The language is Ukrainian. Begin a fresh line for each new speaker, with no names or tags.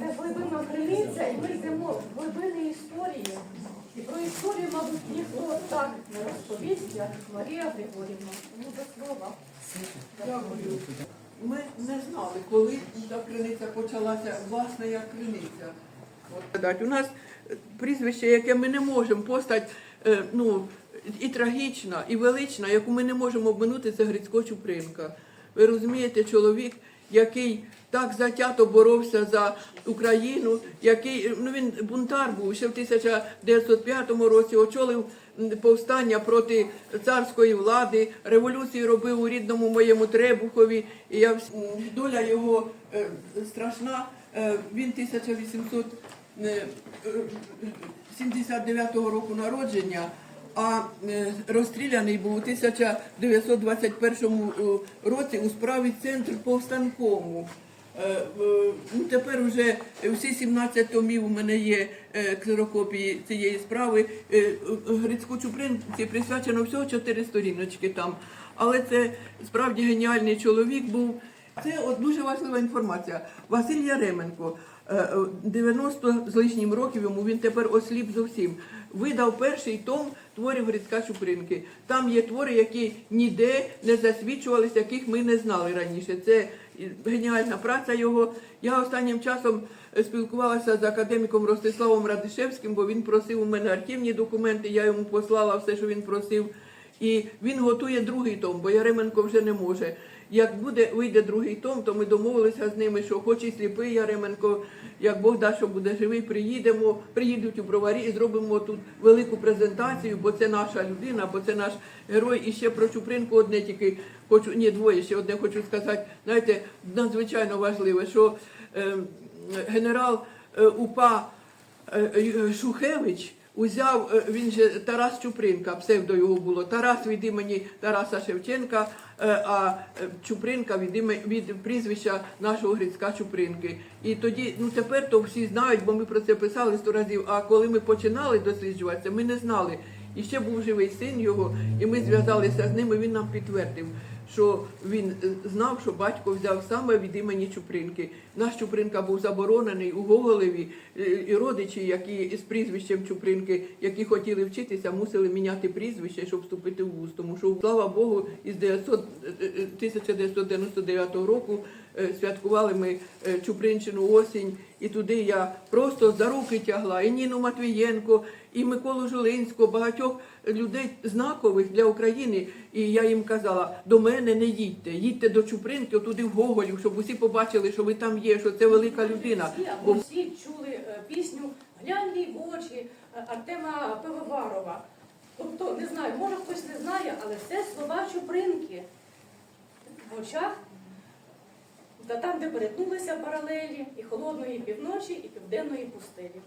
Це глибинна криниця, і ми йдемо в глибини історії. І про історію, мабуть, ніхто так не розповість, як Марія Григорівна. Тому до слова.
Дякую. Ми не знали, коли та криниця почалася, власне, як криниця. У нас прізвище, яке ми не можемо постать, е, ну, і трагічна, і велична, яку ми не можемо обминути, це Грицько Чупринка. Ви розумієте, чоловік, який так затято боровся за Україну, який ну він бунтар був ще в 1905 році, очолив повстання проти царської влади, революцію робив у рідному моєму Требухові. І я доля його е, страшна. Е, він 1800 е, е, 79 року народження, а е, розстріляний був у 1921 році у справі центру повстанкому. Е, е, Ну, тепер вже всі 17 томів у мене є е, ксерокопії цієї справи. Е, е, Грицьку Чупринці присвячено всього 4 сторіночки там. Але це справді геніальний чоловік був. Це от дуже важлива інформація. Василь Яременко, е, е, 90 з лишнім років йому, він тепер осліп зовсім. Видав перший том творів Грицька Чупринки. Там є твори, які ніде не засвідчувалися, яких ми не знали раніше. Це геніальна праця його. Я останнім часом е, спілкувалася з академіком Ростиславом Радишевським, бо він просив у мене архівні документи, я йому послала все, що він просив. І він готує другий том, бо Яременко вже не може. Як буде вийде другий том, то ми домовилися з ними, що хоч і сліпий Яременко, як Бог дасть, що буде живий, приїдемо, приїдуть у броварі і зробимо тут велику презентацію, бо це наша людина, бо це наш герой. І ще про Чупринку одне тільки хочу, ні, двоє ще одне хочу сказати. Знаєте, надзвичайно важливе, що е, генерал е, УПА е, е, Шухевич узяв, е, він же Тарас Чупринка, псевдо його було, Тарас від імені Тараса Шевченка, е, а е, Чупринка від, іме- від прізвища нашого Грицька Чупринки. І тоді, ну тепер то всі знають, бо ми про це писали сто разів. А коли ми починали досліджувати це, ми не знали. І ще був живий син його, і ми зв'язалися з ним, і він нам підтвердив, що він е, знав, що батько взяв саме від імені Чупринки. Наш Чупринка був заборонений у Гоголеві, е, і родичі, які з прізвищем Чупринки, які хотіли вчитися, мусили міняти прізвище, щоб вступити в вуз. Тому що, слава Богу, із 900, е, е, 1999 року святкували ми Чупринщину осінь, і туди я просто за руки тягла і Ніну Матвієнко, і Миколу Жилинського, багатьох людей знакових для України. І я їм казала: до мене не їдьте, їдьте до Чупринки, туди в Гоголів, щоб усі побачили, що ви там є, що це велика людина. Бо
всі чули е, пісню Глянь їй в очі е, Артема Пивоварова. Тобто, не знаю, може хтось не знає, але це слова Чупринки в очах, та там, де перетнулися паралелі і холодної півночі, і південної пустелі.